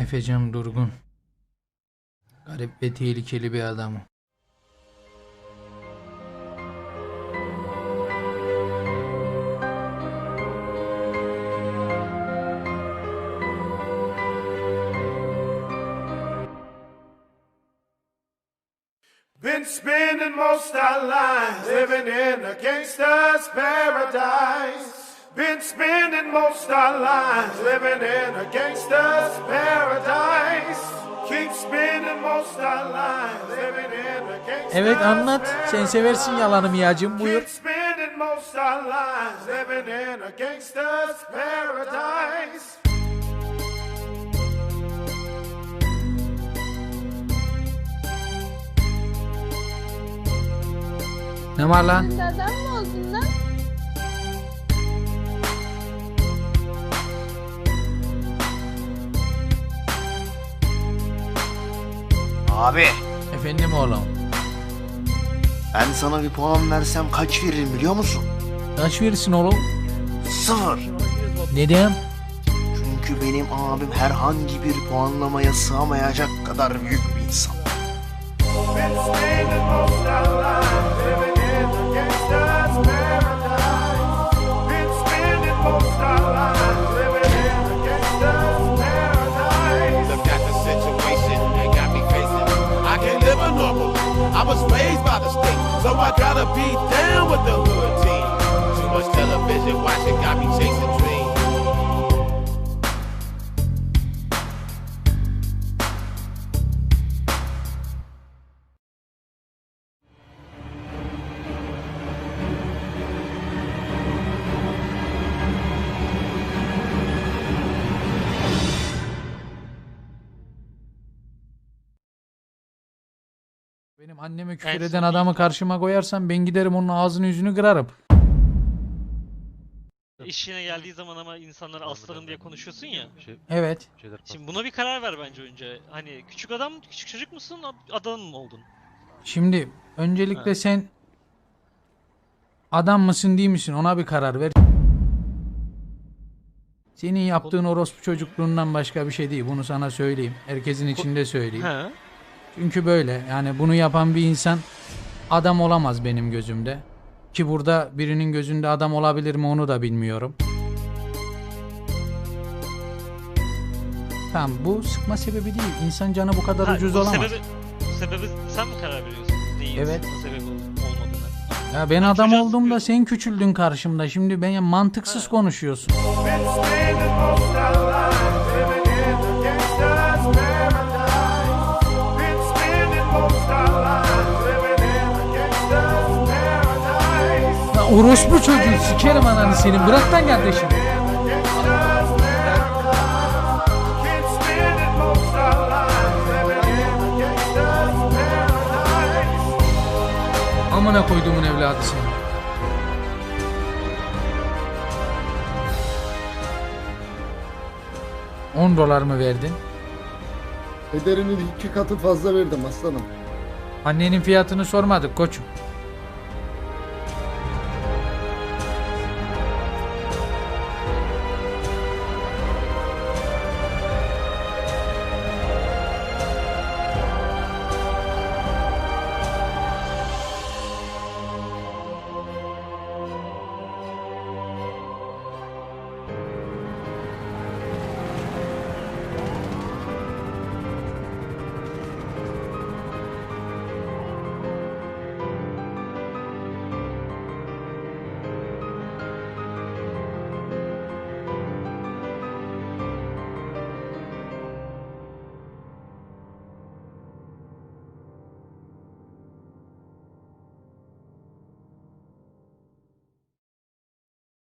Efecan Durgun. Garip ve tehlikeli bir adam. Been spending most our lives living in a gangster's paradise. Been spending most our lives living in a gangster's paradise. Evet anlat. Sen seversin yalanı Miyacım buyur. Ne var lan? Sen Abi Efendim oğlum. ben sana bir puan versem kaç veririm biliyor musun? Kaç verirsin oğlum? Sıfır. Neden? Çünkü benim abim herhangi bir puanlamaya sığamayacak kadar büyük bir insan. Been spending most our lives raised by the state, so I gotta be down with the hood team. Too much television watching got me chasing dreams. Benim anneme küfür En eden adamı karşıma koyarsan ben giderim onun ağzını yüzünü kırarım. İşine geldiği zaman ama insanlara aslanım diye konuşuyorsun ya. Evet. Şimdi buna bir karar ver bence önce. Hani küçük adam, küçük çocuk musun, ad- adam mı oldun? Şimdi öncelikle sen adam mısın değil misin ona bir karar ver. Senin yaptığın orospu çocukluğundan başka bir şey değil. Bunu sana söyleyeyim. Herkesin içinde söyleyeyim. He. Çünkü böyle yani bunu yapan bir insan adam olamaz benim gözümde. Ki burada birinin gözünde adam olabilir mi onu da bilmiyorum. Tamam bu sıkma sebebi değil. İnsan canı bu kadar Ha, ucuz bu olamaz. Sebebi, bu sebebi sen mi karar veriyorsun? Neyin Evet. sebebi ol-? Ya ben adam çocuğa olduğumda sıkıyorsun. sen küçüldün karşımda. Şimdi ben mantıksız konuşuyorsun. Been spending most our lives orospu çocuğu sikerim ananı senin. Bırak lan kardeşim. Amına koyduğumun evladı seni. On dolar mı verdin? Ederinin iki katı fazla verdim aslanım. Annenin fiyatını sormadık koçum.